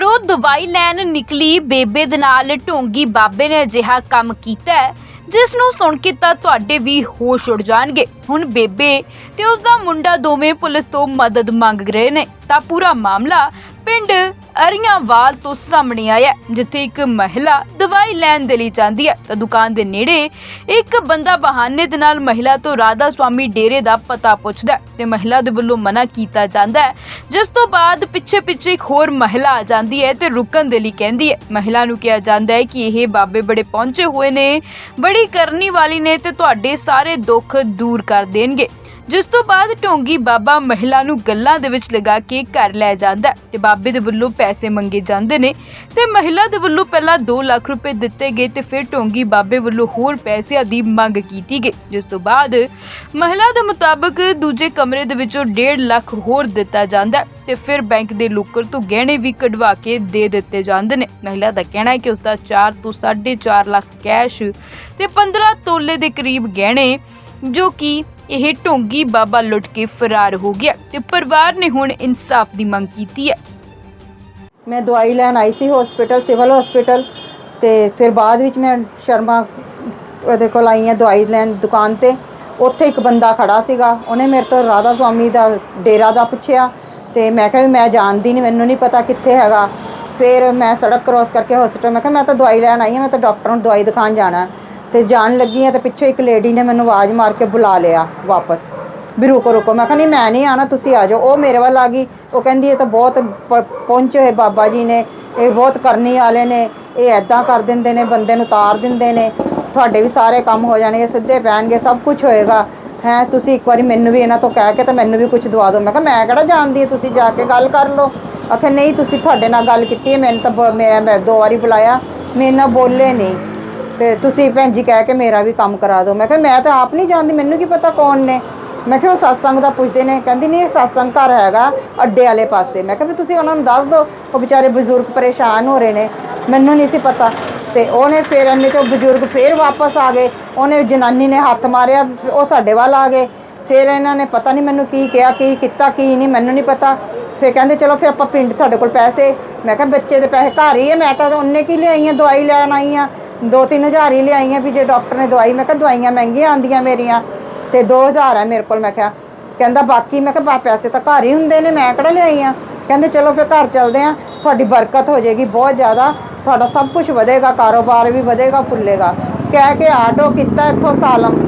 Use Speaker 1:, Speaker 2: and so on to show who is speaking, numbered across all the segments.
Speaker 1: ਘਰੋਂ ਦਵਾਈ ਲੈਣ ਨਿਕਲੀ ਬੇਬੇ ਦੇ ਨਾਲ ਢੋਂਗੀ ਬਾਬੇ ਨੇ ਅਜਿਹਾ ਕੰਮ ਕੀਤਾ ਹੈ, ਜਿਸ ਨੂੰ ਸੁਣ ਕੇ ਤਾਂ ਤੁਹਾਡੇ ਵੀ ਹੋਸ਼ ਉੱਡ ਜਾਣਗੇ। ਹੁਣ ਬੇਬੇ ਤੇ ਉਸ ਦਾ ਮੁੰਡਾ ਦੋਵੇਂ ਪੁਲਿਸ ਤੋਂ ਮਦਦ ਮੰਗ ਰਹੇ ਨੇ। ਤਾਂ ਪੂਰਾ ਮਾਮਲਾ ਪਿੰਡ ਅਰੀਆਂਵਾਲ ਤੋਂ ਸਾਹਮਣੇ ਆਇਆ ਜਿੱਥੇ ਇੱਕ ਮਹਿਲਾ ਦਵਾਈ ਲੈਣ ਦੇ ਲਈ ਜਾਂਦੀ ਹੈ। ਤਾਂ ਦੁਕਾਨ ਦੇ ਨੇੜੇ ਇੱਕ ਬੰਦਾ ਬਹਾਨੇ ਦੇ ਨਾਲ ਮਹਿਲਾ ਤੋਂ ਰਾਧਾ ਸਵਾਮੀ ਡੇਰੇ ਦਾ ਪਤਾ ਪੁੱਛਦਾ ਹੈ ਤੇ ਮਹਿਲਾ ਦੇ ਵੱਲੋਂ ਮਨਾ ਕੀਤਾ ਜਾਂਦਾ ਹੈ, ਜਿਸ ਤੋਂ ਬਾਅਦ ਪਿੱਛੇ ਪਿੱਛੇ ਇੱਕ ਹੋਰ ਮਹਿਲਾ ਆ ਜਾਂਦੀ ਹੈ ਤੇ ਰੁਕਣ ਦੇ ਲਈ ਕਹਿੰਦੀ ਹੈ। ਮਹਿਲਾ ਨੂੰ ਕਿਹਾ ਜਾਂਦਾ ਹੈ ਕਿ ਇਹ ਬਾਬੇ ਬੜੇ ਪਹੁੰਚੇ ਹੋਏ ਨੇ, ਬੜੀ ਕਰਨੀ ਵਾਲੀ ਨੇ ਤੇ ਤੁਹਾਡੇ ਸਾਰੇ ਦੁੱਖ ਦੂਰ ਕਰ ਦੇਣਗੇ। ਜਿਸ ਤੋਂ ਬਾਅਦ ਢੋਂਗੀ ਬਾਬਾ ਮਹਿਲਾ ਨੂੰ ਗੱਲਾਂ ਦੇ ਵਿੱਚ ਲਗਾ ਕੇ ਘਰ ਲੈ ਜਾਂਦਾ ਤੇ ਬਾਬੇ ਦੇ ਵੱਲੋਂ ਪੈਸੇ ਮੰਗੇ ਜਾਂਦੇ ਨੇ ਤੇ ਮਹਿਲਾ ਦੇ ਵੱਲੋਂ ਪਹਿਲਾਂ 2 ਲੱਖ ਰੁਪਏ ਦਿੱਤੇ ਗਏ ਤੇ ਫਿਰ ਢੋਂਗੀ ਬਾਬੇ ਵੱਲੋਂ ਹੋਰ ਪੈਸਿਆਂ ਦੀ ਮੰਗ ਕੀਤੀ ਗਈ, ਜਿਸ ਤੋਂ ਬਾਅਦ ਮਹਿਲਾ ਦੇ ਮੁਤਾਬਕ ਦੂਜੇ ਕਮਰੇ ਦੇ ਵਿੱਚੋਂ 1.5 ਲੱਖ ਹੋਰ ਦਿੱਤਾ ਜਾਂਦਾ ਹੈ ਤੇ ਫਿਰ ਬੈਂਕ ਦੇ ਲੋਕਰ ਤੋਂ ਗਹਿਣੇ ਵੀ ਕਢਵਾ ਕੇ ਦੇ ਦਿੱਤੇ ਜਾਂਦੇ ਨੇ। ਮਹਿਲਾ ਦਾ ਕਹਿਣਾ ਹੈ ਕਿ ਉਸ ਦਾ 4 ਤੋਂ 4.5 ਲੱਖ ਕੈਸ਼ ਤੇ 15 ਤੋਲੇ ਦੇ ਕਰੀਬ ਗਹਿਣੇ ਜੋ ਕਿ ਇਹ ਢੋਂਗੀ ਬਾਬਾ ਲੁੱਟ ਕੇ ਫਰਾਰ ਹੋ ਗਿਆ ਤੇ ਪਰਿਵਾਰ ਨੇ ਹੁਣ ਇਨਸਾਫ ਦੀ ਮੰਗ ਕੀਤੀ ਹੈ।
Speaker 2: ਮੈਂ ਦਵਾਈ ਲੈਣ ਆਈ ਸੀ ਹਸਪੀਟਲ ਸਿਵਲ ਹਸਪੀਟਲ ਤੇ ਫਿਰ ਬਾਅਦ ਵਿੱਚ ਮੈਂ ਸ਼ਰਮਾ ਉਹਦੇ ਕੋਲ ਆਈ ਹਾਂ ਦਵਾਈ ਲੈਣ ਦੁਕਾਨ ਤੇ। ਉੱਥੇ ਇੱਕ ਬੰਦਾ ਖੜਾ ਸੀਗਾ, ਉਹਨੇ ਮੇਰੇ ਤੋਂ ਰਾਧਾ ਸਵਾਮੀ ਦਾ ਡੇਰਾ ਦਾ ਪੁੱਛਿਆ ਤੇ ਮੈਂ ਕਿਹਾ ਵੀ ਮੈਂ ਜਾਣਦੀ ਨਹੀਂ ਮੈਨੂੰ ਨਹੀਂ ਪਤਾ ਕਿੱਥੇ ਹੈਗਾ। ਫਿਰ ਮੈਂ ਸੜਕ ਕ੍ਰੋਸ ਕਰਕੇ ਹਸਪੀਟਲ ਮੈਂ ਕਿਹਾ ਮੈਂ ਤਾਂ ਦਵਾਈ ਲੈਣ ਆਈ ਹਾਂ, ਮੈਂ ਤਾਂ ਡਾਕਟਰ ਨੂੰ ਦਵਾਈ ਦੁਕਾਨ ਜਾਣਾ। ਤੇ ਜਾਣ ਲੱਗੀ ਹਾਂ ਤੇ ਪਿੱਛੋਂ ਇੱਕ ਲੇਡੀ ਨੇ ਮੈਨੂੰ ਆਵਾਜ਼ ਮਾਰ ਕੇ ਬੁਲਾ ਲਿਆ ਵਾਪਸ। ਵੀ ਰੁਕੋ ਰੁਕੋ। ਮੈਂ ਕਿਹਾ, ਨਹੀਂ, ਮੈਂ ਨਹੀਂ ਆਣਾ, ਤੁਸੀਂ ਆ ਜਾਓ। ਉਹ ਮੇਰੇ ਵੱਲ ਆ ਗਈ। ਉਹ ਕਹਿੰਦੀ, ਇਹ ਤਾਂ ਬਹੁਤ ਪ- ਪਹੁੰਚੇ ਹੋਏ ਬਾਬਾ ਜੀ ਨੇ। ਇਹ ਬਹੁਤ ਕਰਨੀ ਵਾਲੇ ਨੇ। ਇਹ ਐਦਾਂ ਕਰ ਦਿੰਦੇ ਨੇ, ਬੰਦੇ ਨੂੰ ਤਾਰ ਦਿੰਦੇ ਨੇ। ਤੁਹਾਡੇ ਵੀ ਸਾਰੇ ਕੰਮ ਹੋ ਜਾਣਗੇ, ਸਿੱਧੇ ਪੈਣਗੇ, ਸਭ ਕੁਝ ਹੋਏਗਾ। ਹੈ, ਤੁਸੀਂ ਇੱਕ ਵਾਰੀ ਮੈਨੂੰ ਵੀ ਇਹਨਾਂ ਤੋਂ ਕਹਿ ਕੇ ਤਾਂ ਮੈਨੂੰ ਵੀ ਕੁਝ ਦਵਾ ਦਿਓ। ਮੈਂ ਕਿਹਾ, ਮੈਂ ਕਿਹੜਾ ਜਾਣਦੀ ਹਾਂ? ਤੁਸੀਂ ਜਾ ਕੇ ਗੱਲ ਕਰ ਲਓ। ਆਖੇ ਨਹੀਂ, ਤੁਸੀਂ ਤੁਹਾਡੇ ਨਾਲ ਗੱਲ ਕੀਤੀ ਹੈ। ਮੈਨੂੰ ਤਾਂ ਬ- ਮੇਰਾ ਮੈਂ ਦੋ ਵਾਰੀ ਬੁਲਾਇਆ। ਮੇਰੇ ਨਾਲ ਬੋਲੇ ਨਹੀਂ। ਤੇ ਤੁਸੀਂ ਭੈਣ ਜੀ ਕਹਿ ਕੇ ਮੇਰਾ ਵੀ ਕੰਮ ਕਰਾ ਦਿਓ। ਮੈਂ ਕਿਹਾ, ਮੈਂ ਤਾਂ ਆਪ ਨਹੀਂ ਜਾਣਦੀ, ਮੈਨੂੰ ਕੀ ਪਤਾ ਕੌਣ ਨੇ। ਮੈਂ ਕਿਹਾ, ਉਹ ਸਤਸੰਗ ਦਾ ਪੁੱਛਦੇ ਨੇ। ਕਹਿੰਦੀ, ਨਹੀਂ, ਇਹ ਸਤਸੰਗ ਘਰ ਹੈਗਾ ਅੱਡੇ ਵਾਲੇ ਪਾਸੇ। ਮੈਂ ਕਿਹਾ, ਵੀ ਤੁਸੀਂ ਉਹਨਾਂ ਨੂੰ ਦੱਸ ਦਿਓ, ਉਹ ਵਿਚਾਰੇ ਬਜ਼ੁਰਗ ਪਰੇਸ਼ਾਨ ਹੋ ਰਹੇ ਨੇ। ਮੈਨੂੰ ਨਹੀਂ ਸੀ ਪਤਾ। ਤੇ ਉਹਨੇ ਫਿਰ ਇੰਨੇ ਚੋਂ ਬਜ਼ੁਰਗ ਫੇਰ ਵਾਪਸ ਆ ਗਏ। ਉਹਨੇ ਜਨਾਨੀ ਨੇ ਹੱਥ ਮਾਰਿਆ, ਉਹ ਸਾਡੇ ਵੱਲ ਆ ਗਏ। ਫਿਰ ਇਹਨਾਂ ਨੇ ਪਤਾ ਨਹੀਂ ਮੈਨੂੰ ਕੀ ਕਿਹਾ, ਕੀ ਕੀਤਾ, ਕੀ ਨਹੀਂ, ਮੈਨੂੰ ਨਹੀਂ ਪਤਾ। ਫਿਰ ਕਹਿੰਦੇ, ਚਲੋ ਫਿਰ ਆਪਾਂ ਪਿੰਡ, ਤੁਹਾਡੇ ਕੋਲ ਪੈਸੇ। ਮੈਂ ਕਿਹਾ, ਬੱਚੇ ਦੇ ਪੈਸੇ ਘਰ ਹੀ ਹੈ ਮੈਂ ਤਾਂ ਉਹਨੇ ਕੀ ਲਿਆਈ ਆ ਦਵਾਈ ਲੈਣ ਆਈ ਆ। ਦੋ ਤਿੰਨ ਹਜ਼ਾਰ ਹੀ ਲਿਆਈ ਆ ਵੀ ਜੇ ਡਾਕਟਰ ਨੇ ਦਵਾਈ, ਮੈਂ ਕਿਹਾ ਦਵਾਈਆਂ ਮਹਿੰਗੀਆਂ ਆਂਦੀਆਂ ਮੇਰੀਆਂ ਤੇ 2000 ਹੈ ਮੇਰੇ ਕੋਲ, ਮੈਂ ਕਿਹਾ। ਕਹਿੰਦਾ ਬਾਕੀ, ਮੈਂ ਕਿਹਾ ਪੈਸੇ ਤਾਂ ਘਰ ਹੀ ਹੁੰਦੇ ਨੇ, ਮੈਂ ਕਿਹੜਾ ਲਿਆਈ ਆ ਕਹਿੰਦੇ ਚਲੋ ਫਿਰ ਘਰ ਚੱਲਦੇ ਆ ਤੁਹਾਡੀ ਬਰਕਤ ਹੋ ਜਾਏਗੀ ਬਹੁਤ ਜ਼ਿਆਦਾ, ਤੁਹਾਡਾ ਸਭ ਕੁਝ ਵਧੇਗਾ, ਕਾਰੋਬਾਰ ਵੀ ਵਧੇਗਾ, ਫੁੱਲੇਗਾ। ਕਹਿ ਕੇ ਆਟੋ ਕੀਤਾ ਇੱਥੋਂ ਸਾਲਮ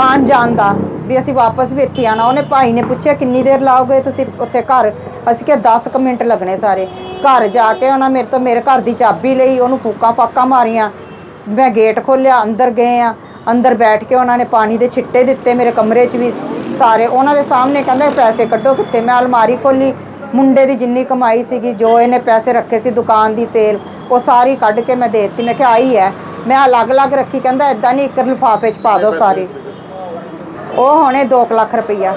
Speaker 2: ਆਣ ਜਾਣ ਦਾ, ਵੀ ਅਸੀਂ ਵਾਪਸ ਵੀ ਇੱਥੇ ਆਣਾ ਉਹਨੇ ਭਾਈ ਨੇ ਪੁੱਛਿਆ, ਕਿੰਨੀ ਦੇਰ ਲਾਓਗੇ ਤੁਸੀਂ ਉੱਥੇ ਘਰ? ਅਸੀਂ ਕਿਹਾ 10 ਕੁ ਮਿੰਟ ਲੱਗਣੇ ਸਾਰੇ। ਘਰ ਜਾ ਕੇ ਉਹਨਾਂ ਮੇਰੇ ਤੋਂ, ਮੇਰੇ ਘਰ ਦੀ ਚਾਬੀ ਲਈ, ਉਹਨੂੰ ਫੂਕਾਂ ਫਾਕਾਂ ਮਾਰੀਆਂ। ਮੈਂ ਗੇਟ ਖੋਲ੍ਹਿਆ, ਅੰਦਰ ਗਏ ਆ। ਅੰਦਰ ਬੈਠ ਕੇ ਉਹਨਾਂ ਨੇ ਪਾਣੀ ਦੇ ਛਿੱਟੇ ਦਿੱਤੇ ਮੇਰੇ ਕਮਰੇ 'ਚ ਵੀ ਸਾਰੇ। ਉਹਨਾਂ ਦੇ ਸਾਹਮਣੇ ਕਹਿੰਦੇ ਪੈਸੇ ਕੱਢੋ ਕਿੱਥੇ? ਮੈਂ ਅਲਮਾਰੀ ਖੋਲੀ ਮੁੰਡੇ ਦੀ ਜਿੰਨੀ ਕਮਾਈ ਸੀਗੀ, ਜੋ ਇਹਨੇ ਪੈਸੇ ਰੱਖੇ ਸੀ ਦੁਕਾਨ ਦੀ ਸੇਲ, ਉਹ ਸਾਰੀ ਕੱਢ ਕੇ ਮੈਂ ਦੇ ਦਿੱਤੀ। ਮੈਂ ਕਿਹਾ ਆਈ ਹੈ। ਮੈਂ ਅਲੱਗ-ਅਲੱਗ ਰੱਖੀ, ਕਹਿੰਦਾ ਇਦਾਂ ਨਹੀਂ, ਇੱਕ ਲਿਫਾਫੇ 'ਚ ਪਾ ਦਿਓ ਸਾਰੀ। ਉਹ ਹੋਣੇ 2 ਲੱਖ ਰੁਪਈਆ।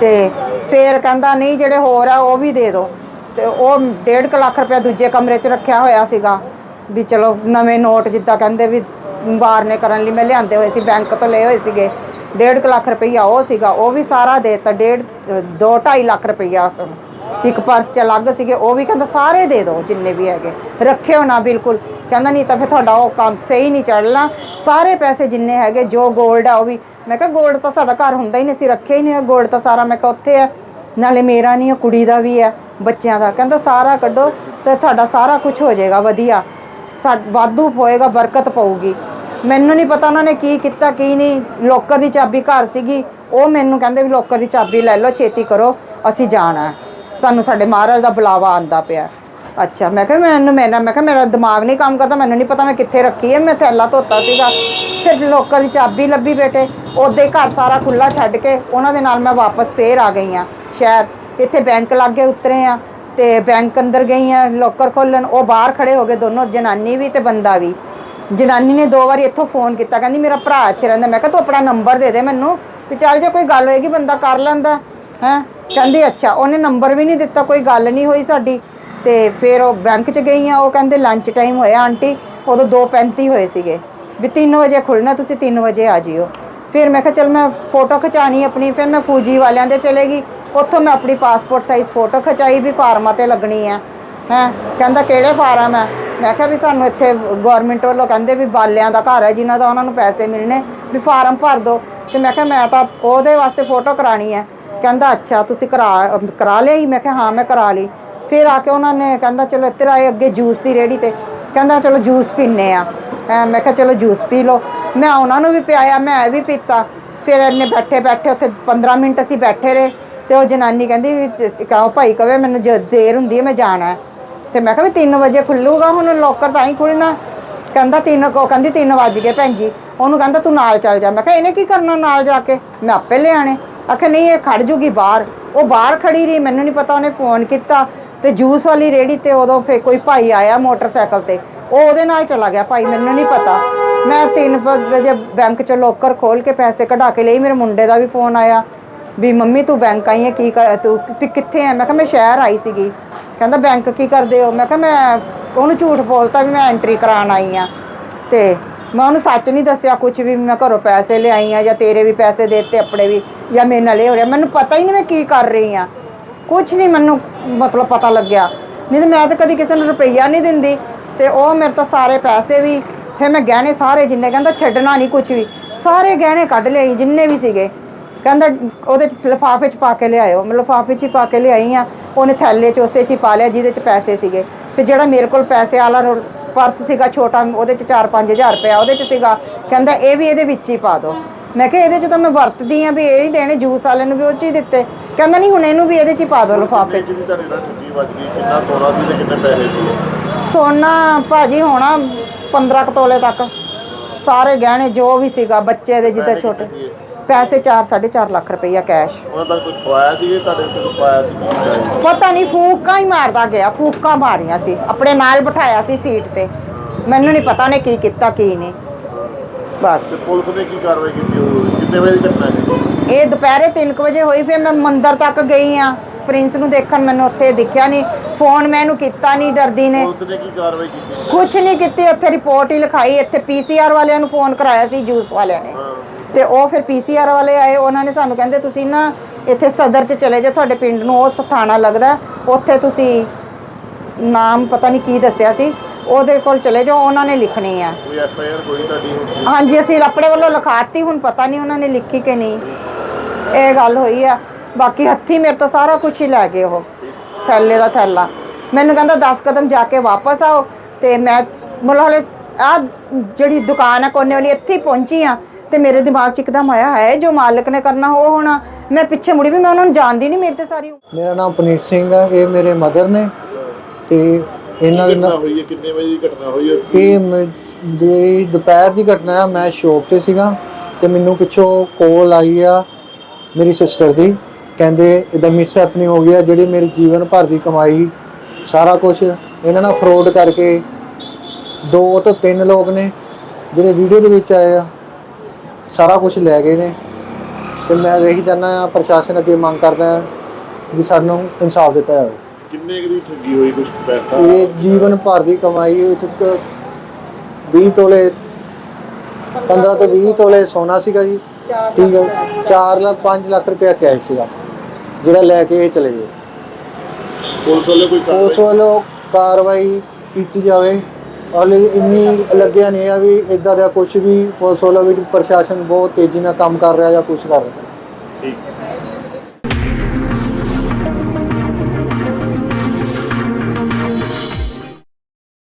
Speaker 2: ਤੇ ਫੇਰ ਕਹਿੰਦਾ, ਨਹੀਂ, ਜਿਹੜੇ ਹੋਰ ਆ, ਉਹ ਵੀ ਦੇ ਦਿਓ ਤੇ ਉਹ 1.5 ਲੱਖ ਰੁਪਇਆ ਦੂਜੇ ਕਮਰੇ 'ਚ ਰੱਖਿਆ ਹੋਇਆ ਸੀਗਾ। ਵੀ ਚਲੋ ਨਵੇਂ ਨੋਟ ਜਿੱਦਾਂ ਕਹਿੰਦੇ ਵੀ ਵਾਰਨੇ ਕਰਨ ਲਈ ਮੈਂ ਲਿਆਂਦੇ ਹੋਏ ਸੀ, ਬੈਂਕ ਤੋਂ ਲਏ ਹੋਏ ਸੀਗੇ। 1.5 ਲੱਖ ਰੁਪਈਆ ਉਹ ਸੀਗਾ, ਉਹ ਵੀ ਸਾਰਾ ਦੇ ਦੇਤਾ 1.5 2.5 ਲੱਖ ਰੁਪਈਆ ਇੱਕ ਪਰਸ ਚ ਅਲੱਗ ਸੀਗੇ, ਉਹ ਵੀ ਕਹਿੰਦਾ ਸਾਰੇ ਦੇ ਦਿਓ ਜਿੰਨੇ ਵੀ ਹੈਗੇ। ਰੱਖਿਓ ਨਾ ਬਿਲਕੁਲ। ਕਹਿੰਦਾ ਨਹੀਂ ਤਾਂ ਫਿਰ ਤੁਹਾਡਾ ਉਹ ਕੰਮ ਸਹੀ ਨਹੀਂ ਚੜਨਾ ਸਾਰੇ ਪੈਸੇ ਜਿੰਨੇ ਹੈਗੇ, ਜੋ 골ਡ ਆ ਉਹ ਵੀ, ਮੈਂ ਕਿਹਾ 골ਡ ਤਾਂ ਸਾਡਾ ਘਰ ਹੁੰਦਾ ਹੀ ਨਹੀਂ ਸੀ, ਰੱਖਿਆ ਹੀ ਨਹੀਂ ਹੈ 골ਡ ਤਾਂ ਸਾਰਾ ਮੈਂ ਕਿਹਾ ਉੱਥੇ ਹੈ ਨਾਲੇ ਮੇਰਾ ਨਹੀਂ, ਉਹ ਕੁੜੀ ਦਾ ਵੀ ਹੈ ਬੱਚਿਆਂ ਦਾ। ਕਹਿੰਦਾ ਸਾਰਾ ਕੱਢੋ ਤੇ ਤੁਹਾਡਾ ਸਾਰਾ ਕੁਝ ਹੋ ਜਾਏਗਾ, ਵਧੀਆ। ਵਾਧੂ ਹੋਏਗਾ, ਬਰਕਤ ਪਊਗੀ। ਮੈਨੂੰ ਨਹੀਂ ਪਤਾ ਉਹਨਾਂ ਨੇ ਕੀ ਕੀਤਾ, ਕੀ ਨਹੀਂ ਲੋਕਰ ਦੀ ਚਾਬੀ ਘਰ ਸੀਗੀ। ਉਹ ਮੈਨੂੰ ਕਹਿੰਦੇ ਵੀ ਲੋਕਰ ਦੀ ਚਾਬੀ ਲੈ ਲਓ, ਛੇਤੀ ਕਰੋ, ਅਸੀਂ ਜਾਣਾ। ਸਾਨੂੰ ਸਾਡੇ ਮਹਾਰਾਜ ਦਾ ਬੁਲਾਵਾ ਆਂਦਾ ਪਿਆ। ਅੱਛਾ, ਮੈਂ ਕਿਹਾ ਮੈਨੂੰ ਮੇਰਾ ਮੈਂ ਕਿਹਾ ਮੇਰਾ ਦਿਮਾਗ ਨਹੀਂ ਕੰਮ ਕਰਦਾ, ਮੈਨੂੰ ਨਹੀਂ ਪਤਾ ਮੈਂ ਕਿੱਥੇ ਰੱਖੀ ਹੈ, ਮੈਂ ਥੈਲਾ ਧੋਤਾ ਸੀਗਾ। ਫਿਰ ਲੋਕਾਂ ਦੀ ਚਾਬੀ ਲੱਭੀ ਬੇਟੇ। ਉਹਦੇ ਘਰ ਸਾਰਾ ਖੁੱਲਾ ਛੱਡ ਕੇ ਉਹਨਾਂ ਦੇ ਨਾਲ ਮੈਂ ਵਾਪਸ ਫੇਰ ਆ ਗਈ ਆ ਸ਼ਹਿਰ। ਇੱਥੇ ਬੈਂਕ ਲਾਗੇ ਉਤਰੇ ਆ ਤੇ ਬੈਂਕ ਅੰਦਰ ਗਈ ਆ ਲੋਕਰ ਖੋਲਣ, ਉਹ ਬਾਹਰ ਖੜੇ ਹੋ ਗਏ ਦੋਨੋਂ, ਜਨਾਨੀ ਵੀ ਤੇ ਬੰਦਾ ਵੀ। ਜਨਾਨੀ ਨੇ ਦੋ ਵਾਰੀ ਇੱਥੋਂ ਫੋਨ ਕੀਤਾ, ਕਹਿੰਦੀ ਮੇਰਾ ਭਰਾ ਇੱਥੇ ਰਹਿੰਦਾ, ਮੈਂ ਕਿਹਾ ਤੂੰ ਆਪਣਾ ਨੰਬਰ ਦੇ ਦੇ ਮੈਨੂੰ, ਵੀ ਚੱਲ ਜੇ ਕੋਈ ਗੱਲ ਹੋਏਗੀ ਬੰਦਾ ਕਰ ਲੈਂਦਾ, ਹੈ? ਕਹਿੰਦੀ ਅੱਛਾ, ਉਹਨੇ ਨੰਬਰ ਵੀ ਨਹੀਂ ਦਿੱਤਾ, ਕੋਈ ਗੱਲ ਨਹੀਂ ਹੋਈ ਸਾਡੀ। ਤੇ ਫਿਰ ਉਹ ਬੈਂਕ 'ਚ ਗਈ ਆ ਉਹ ਕਹਿੰਦੇ ਲੰਚ ਟਾਈਮ ਹੋਇਆ, ਆਂਟੀ, ਉਦੋਂ 2:35 ਹੋਏ ਸੀਗੇ, ਵੀ 3 ਵਜੇ ਖੁੱਲਣਾ ਤੁਸੀਂ 3 ਵਜੇ ਆ ਜਿਓ। ਫਿਰ ਮੈਂ ਕਿਹਾ ਚਲ ਮੈਂ ਫੋਟੋ ਖਿਚਾਣੀ ਆਪਣੀ ਫਿਰ ਮੈਂ ਫੂਜੀ ਵਾਲਿਆਂ ਦੇ ਚਲੇ ਗਈ। ਉੱਥੋਂ ਮੈਂ ਆਪਣੀ ਪਾਸਪੋਰਟ ਸਾਈਜ਼ ਫੋਟੋ ਖਿਚਾਈ ਵੀ ਫਾਰਮਾਂ ਤੇ ਲੱਗਣੀ ਆ। ਹੈ ਕਹਿੰਦਾ ਕਿਹੜੇ ਫਾਰਮ ਹੈ ਮੈਂ ਕਿਹਾ ਵੀ ਸਾਨੂੰ ਇੱਥੇ ਗਵਰਨਮੈਂਟ ਵੱਲੋਂ ਕਹਿੰਦੇ ਵੀ ਬਾਲਿਆਂ ਦਾ ਘਰ ਹੈ ਜਿਨ੍ਹਾਂ ਦਾ ਉਹਨਾਂ ਨੂੰ ਪੈਸੇ ਮਿਲਣੇ ਵੀ ਫਾਰਮ ਭਰ ਦਿਓ ਤੇ ਮੈਂ ਕਿਹਾ ਮੈਂ ਤਾਂ ਉਹਦੇ ਵਾਸਤੇ ਫੋਟੋ ਕਰਾਣੀ ਹੈ ਕਹਿੰਦਾ ਅੱਛਾ ਤੁਸੀਂ ਕਰਾ ਕਰਾ ਲਈ? ਮੈਂ ਕਿਹਾ ਹਾਂ ਮੈਂ ਕਰਾ ਲਈ। ਫਿਰ ਆ ਕੇ ਉਹਨਾਂ ਨੇ ਕਹਿੰਦਾ ਚਲੋ ਇੱਧਰ ਆਏ ਅੱਗੇ ਜੂਸ ਦੀ ਰੇੜੀ ਤੇ। ਕਹਿੰਦਾ ਚਲੋ ਜੂਸ ਪੀਨੇ ਆ। ਹੈਂ, ਮੈਂ ਕਿਹਾ ਚਲੋ ਜੂਸ ਪੀ ਲਓ। ਮੈਂ ਉਹਨਾਂ ਨੂੰ ਵੀ ਪਿਆਇਆ, ਮੈਂ ਵੀ ਪੀਤਾ। ਫਿਰ ਇਹਨੇ ਬੈਠੇ ਬੈਠੇ ਉੱਥੇ 15 ਮਿੰਟ ਅਸੀਂ ਬੈਠੇ ਰਹੇ ਤੇ ਉਹ ਜਨਾਨੀ ਕਹਿੰਦੀ ਕਹੋ ਭਾਈ ਕਵੇ ਮੈਨੂੰ ਜਦ ਦੇਰ ਹੁੰਦੀ ਹੈ ਮੈਂ ਜਾਣਾ ਤੇ ਮੈਂ ਕਿਹਾ ਵੀ 3 ਵਜੇ ਖੁੱਲੂਗਾ, ਹੁਣ ਲੋਕਰ ਤਾਂ ਹੀ ਖੁੱਲਣਾ। ਕਹਿੰਦਾ 3 ਕੋ ਕਹਿੰਦੀ 3 ਵਜ ਗਏ ਭੈਣ ਜੀ। ਉਹਨੂੰ ਕਹਿੰਦਾ ਤੂੰ ਨਾਲ ਚੱਲ ਜਾ। ਮੈਂ ਕਿਹਾ ਇਹਨੇ ਕੀ ਕਰਨਾ ਨਾਲ ਜਾ ਕੇ? ਮੈਂ ਆਪੇ ਲਿਆਣੇ। ਆਖੇ ਨਹੀਂ, ਇਹ ਖੜ ਜੂਗੀ ਬਾਹਰ। ਉਹ ਬਾਹਰ ਖੜੀ ਰਹੀ, ਮੈਨੂੰ ਨਹੀਂ ਪਤਾ ਉਹਨੇ ਫੋਨ ਕੀਤਾ। ਤੇ ਜੂਸ ਵਾਲੀ ਰੇੜੀ ਤੇ ਉਦੋਂ ਫੇ ਕੋਈ ਭਾਈ ਆਇਆ ਮੋਟਰਸਾਈਕਲ ਤੇ। ਉਹ ਉਹਦੇ ਨਾਲ ਚਲਾ ਗਿਆ ਭਾਈ, ਮੈਨੂੰ ਨਹੀਂ ਪਤਾ। ਮੈਂ 3 ਵਜੇ ਬੈਂਕ ਚੋਂ ਲੋਕਰ ਖੋਲ ਕੇ ਪੈਸੇ ਕਢਾ ਕੇ ਲਈ, ਮੇਰੇ ਮੁੰਡੇ ਦਾ ਵੀ ਫੋਨ ਆਇਆ ਵੀ ਮੰਮੀ ਤੂੰ ਬੈਂਕ ਆਈ ਹੈ, ਕੀ ਕਰ, ਤੂੰ ਤੂੰ ਕਿੱਥੇ ਹੈ? ਮੈਂ ਕਿਹਾ ਮੈਂ ਸ਼ਹਿਰ ਆਈ ਸੀਗੀ। ਕਹਿੰਦਾ ਬੈਂਕ ਕੀ ਕਰਦੇ ਹੋ? ਮੈਂ ਕਿਹਾ ਮੈਂ ਉਹਨੂੰ ਝੂਠ ਬੋਲਤਾ ਵੀ ਮੈਂ ਐਂਟਰੀ ਕਰਾਉਣ ਆਈ ਆ ਤੇ ਮੈਂ ਉਹਨੂੰ ਸੱਚ ਨਹੀਂ ਦੱਸਿਆ ਕੁਝ ਵੀ, ਮੈਂ ਘਰੋਂ ਪੈਸੇ ਲਿਆਈ ਆ ਜਾਂ ਤੇਰੇ ਵੀ ਪੈਸੇ ਦੇ ਦਿੱਤੇ ਆਪਣੇ ਵੀ, ਜਾਂ ਮੇਰੇ ਨਾਲ ਇਹ ਹੋ ਰਿਹਾ। ਮੈਨੂੰ ਪਤਾ ਹੀ ਨਹੀਂ ਮੈਂ ਕੀ ਕਰ ਰਹੀ ਆ ਕੁਝ ਨਹੀਂ ਮੈਨੂੰ ਮਤਲਬ ਪਤਾ ਲੱਗਿਆ। ਨਹੀਂ ਤੇ ਮੈਂ ਤਾਂ ਕਦੀ ਕਿਸੇ ਨੂੰ ਰੁਪਈਆ ਨਹੀਂ ਦਿੰਦੀ। ਤੇ ਉਹ ਮੇਰੇ ਤੋਂ ਸਾਰੇ ਪੈਸੇ ਵੀ ਫਿਰ ਮੈਂ ਗਹਿਣੇ ਸਾਰੇ ਜਿੰਨੇ, ਕਹਿੰਦਾ ਛੱਡਣਾ ਨਹੀਂ ਕੁਝ ਵੀ। ਸਾਰੇ ਗਹਿਣੇ ਕੱਢ ਲਿਆਈ ਜਿੰਨੇ ਵੀ ਸੀਗੇ। ਕਹਿੰਦਾ ਉਹਦੇ ਚ ਲਿਫਾਫੇ ਚ ਪਾ ਕੇ ਲਿਆਇਓ। ਮੈਂ ਲਿਫਾਫੇ ਚ ਹੀ ਪਾ ਕੇ ਲਿਆਈ ਆ। ਉਹਨੇ ਥੈਲੇ ਚ, ਉਸੇ ਚ ਹੀ ਪਾ ਲਿਆ, ਜਿਹਦੇ ਚ ਪੈਸੇ ਸੀਗੇ। ਫਿਰ ਜਿਹੜਾ ਮੇਰੇ ਕੋਲ ਪੈਸੇ ਵਾਲਾ ਪਰਸ ਸੀਗਾ ਛੋਟਾ, ਉਹਦੇ ਚ 4-5000 ਰੁਪਇਆ ਉਹਦੇ ਚ ਸੀਗਾ। ਕਹਿੰਦਾ ਇਹ ਵੀ ਇਹਦੇ ਵਿੱਚ ਹੀ ਪਾ ਦਿਓ ਮੈਂ ਕਿਹਾ ਇਹਦੇ ਚ ਤਾਂ ਮੈਂ ਵਰਤਦੀ ਆ ਵੀ ਇਹ ਹੀ ਦੇਣੇ, ਜੂਸ ਵਾਲੇ ਨੂੰ ਵੀ ਉਹ ਚ ਹੀ ਦਿੱਤੇ। ਕਹਿੰਦਾ ਨਹੀਂ, ਹੁਣ ਇਹਨੂੰ ਵੀ ਇਹਦੇ ਚ ਹੀ ਪਾ ਦਿਓ ਲਿਫਾਫੇ ਚ।
Speaker 3: ਕਿੰਨਾ ਸੋਨਾ ਸੀ ਤੇ ਕਿੰਨੇ ਪੈਸੇ ਸੀ
Speaker 2: ਸੋਨਾ ਭਾਜੀ ਹੋਣਾ 15 ਕੁ ਤੋਲੇ ਤੱਕ। ਸਾਰੇ ਗਹਿਣੇ ਜੋ ਵੀ ਸੀਗਾ ਬੱਚੇ ਦੇ ਜਿੱਦਾਂ ਛੋਟੇ। ਪੈਸੇ 4 4.5 ਲੱਖ ਰੁਪਈਆ ਕੈਸ਼
Speaker 3: ਉਹਨਾਂ ਦਾ ਕੋਈ ਖਵਾਇਆ ਸੀ ਤੁਹਾਡੇ ਕੋਲ ਖਵਾਇਆ ਸੀ ਕੀ ਕੀਤਾ ਜੀ?
Speaker 2: ਪਤਾ ਨਹੀਂ ਫੂਕਾਂ ਹੀ ਮਾਰਦਾ ਗਿਆ ਫੂਕਾਂ ਮਾਰੀਆਂ ਸੀ। ਆਪਣੇ ਨਾਲ ਬਿਠਾਇਆ ਸੀ ਸੀਟ ਤੇ। ਮੈਨੂੰ ਨਹੀਂ ਪਤਾ ਨੇ ਕੀ ਕੀਤਾ ਕੀ ਨਹੀਂ। ਬਸ।
Speaker 3: ਤੇ ਪੁਲਿਸ ਨੇ ਕੀ ਕਾਰਵਾਈ ਕੀਤੀ ਉਹ? ਕਿੰਨੇ ਵਜੇ ਦੀ ਘਟਨਾ ਹੈ?
Speaker 2: ਇਹ ਦੁਪਹਿਰੇ 3 ਵਜੇ ਹੋਈ ਫਿਰ ਮੈਂ ਮੰਦਰ ਤੱਕ ਗਈ ਆ। ਪ੍ਰਿੰਸ ਨੂੰ ਦੇਖਣ ਮੈਨੂੰ ਉੱਥੇ ਦਿਖਿਆ ਨਹੀਂ। ਫੋਨ ਮੈਂ ਇਹਨੂੰ ਕੀਤਾ ਨਹੀਂ ਡਰਦੀ ਨੇ।
Speaker 3: ਪੁਲਿਸ ਨੇ ਕੀ ਕਾਰਵਾਈ ਕੀਤੀ?
Speaker 2: ਕੁਝ ਨਹੀਂ ਕੀਤੀ ਉੱਥੇ ਰਿਪੋਰਟ ਹੀ ਲਿਖਾਈ। ਇੱਥੇ ਪੀਸੀਆਰ ਵਾਲਿਆਂ ਨੂੰ ਫੋਨ ਕਰਾਇਆ ਸੀ ਜੂਸ ਵਾਲਿਆਂ ਨੇ। ਤੇ ਉਹ ਫਿਰ ਪੀਸੀਆਰ ਵਾਲੇ ਆਏ ਉਹਨਾਂ ਨੇ ਸਾਨੂੰ ਕਹਿੰਦੇ ਤੁਸੀਂ ਨਾ ਇੱਥੇ ਸਦਰ 'ਚ ਚਲੇ ਜਾਓ ਤੁਹਾਡੇ ਪਿੰਡ ਨੂੰ ਉਹ ਥਾਣਾ ਲੱਗਦਾ। ਉੱਥੇ ਤੁਸੀਂ ਨਾਮ ਪਤਾ ਨਹੀਂ ਕੀ ਦੱਸਿਆ ਸੀ। ਉਹਦੇ ਕੋਲ ਚਲੇ ਜਾਓ ਉਹਨਾਂ ਨੇ ਲਿਖਣੀ ਆ।
Speaker 3: ਕੋਈ ਐਫ ਆਈ ਆਰ ਹੋਈ ਤੁਹਾਡੀ ਹੁਣ?
Speaker 2: ਹਾਂਜੀ ਅਸੀਂ ਆਪਣੇ ਵੱਲੋਂ ਲਿਖਾਤੀ ਹੁਣ ਪਤਾ ਨਹੀਂ ਉਹਨਾਂ ਨੇ ਲਿਖੀ ਕਿ ਨਹੀਂ। ਇਹ ਗੱਲ ਹੋਈ ਆ। ਬਾਕੀ ਹੱਥੀ ਮੇਰੇ ਤੋਂ ਸਾਰਾ ਕੁਝ ਹੀ ਲੈ ਗਏ ਉਹ। ਥੈਲੇ ਦਾ ਥੈਲਾ। ਮੈਨੂੰ ਕਹਿੰਦਾ 10 ਕਦਮ ਜਾ ਕੇ ਵਾਪਸ ਆਓ ਤੇ ਮੈਂ ਮਤਲਬ ਹਲੇ ਆ ਜਿਹੜੀ ਦੁਕਾਨ ਆ ਕੋਨੇ ਵਾਲੀ ਇੱਥੇ ਹੀ ਪਹੁੰਚੀ ਆ ਤੇ ਮੇਰੇ ਦਿਮਾਗ 'ਚ ਇੱਕਦਮ ਆਇਆ ਹੈ ਜੋ ਮਾਲਕ ਨੇ ਕਰਨਾ ਉਹ ਹੋਣਾ ਮੈਂ ਪਿੱਛੇ ਮੁੜੀ ਵੀ ਮੈਂ ਉਹਨਾਂ ਨੂੰ ਜਾਣਦੀ ਨਹੀਂ ਮੇਰੇ ਤੇ ਸਾਰੀ
Speaker 4: ਮੇਰਾ ਨਾਮ ਪਨੀਤ ਸਿੰਘ ਹੈ ਇਹ ਮੇਰੇ ਮਦਰ ਨੇ ਤੇ ਇਹਨਾਂ ਦੇ
Speaker 3: ਘਟਨਾ
Speaker 4: ਨਾਲ
Speaker 3: ਹੋਈ ਹੈ ਕਿੰਨੇ ਵਜੇ ਦੀ ਘਟਨਾ ਹੋਈ ਹੈ?
Speaker 4: ਇਹ ਦੁਪਹਿਰ ਦੀ ਘਟਨਾ ਹੈ ਮੈਂ ਸ਼ੌਪ ਤੇ ਸੀਗਾ ਤੇ ਮੈਨੂੰ ਪਿੱਛੋਂ ਕੋਲ ਆਈ ਆ ਮੇਰੀ ਸਿਸਟਰ ਦੀ ਕਹਿੰਦੇ ਇਦਾਂ ਮਿਸ ਹੈਪਨਿੰਗ ਹੋ ਗਿਆ ਜਿਹੜੀ ਮੇਰੀ ਜੀਵਨ ਭਰ ਦੀ ਕਮਾਈ ਸਾਰਾ ਕੁਝ ਇਹਨਾਂ ਨਾਲ ਫਰੋਡ ਕਰਕੇ ਦੋ ਤੋਂ ਤਿੰਨ ਲੋਕ ਨੇ ਜਿਹੜੇ ਵੀਡੀਓ ਦੇ ਵਿੱਚ ਆਏ ਆ ਸਾਰਾ ਕੁਝ ਲੈ ਗਏ ਨੇ। ਤੇ ਮੈਂ ਇਹੀ ਚਾਹੁੰਦਾ ਆ ਪ੍ਰਸ਼ਾਸਨ ਅੱਗੇ ਮੰਗ ਕਰਦਾ ਹਾਂ ਕਿ ਸਾਨੂੰ ਇਨਸਾਫ ਦਿੱਤਾ ਜਾਵੇ।
Speaker 3: ਕਿੰਨੇ ਕੁ ਦੀ ਠੱਗੀ ਹੋਈ ਕੁਝ ਪੈਸਾ?
Speaker 4: ਇਹ ਜੀਵਨ ਭਰ ਦੀ ਕਮਾਈ ਵਿੱਚ ਇੱਕ 20 ਤੋਲੇ 15 ਤੋਂ 20 ਤੋਲੇ ਸੋਨਾ ਸੀਗਾ ਜੀ। ਠੀਕ ਹੈ 4 ਲੱਖ 5 ਲੱਖ ਰੁਪਇਆ ਕੈਸ਼ ਸੀਗਾ। ਜਿਹੜਾ ਲੈ ਕੇ ਇਹ ਚਲੇ ਗਏ।
Speaker 3: ਪੁਲਿਸ ਵਾਲੇ ਕੋਈ
Speaker 4: ਉਸ
Speaker 3: ਕਾਰਵਾਈ
Speaker 4: ਵੱਲੋਂ ਕਾਰਵਾਈ ਕੀਤੀ ਜਾਵੇ। ਔਰ ਇੰਨੀ ਲੱਗਿਆ ਨਹੀਂ ਆ ਵੀ ਇਦਾਂ ਦਾ ਕੁਝ ਵੀ ਪੁਲਿਸ ਵੱਲੋਂ ਵੀ ਪ੍ਰਸ਼ਾਸਨ ਬਹੁਤ ਤੇਜ਼ੀ ਨਾਲ ਕੰਮ ਕਰ ਰਿਹਾ ਜਾਂ ਕੁਝ ਕਰ ਰਿਹਾ।
Speaker 3: ਠੀਕ।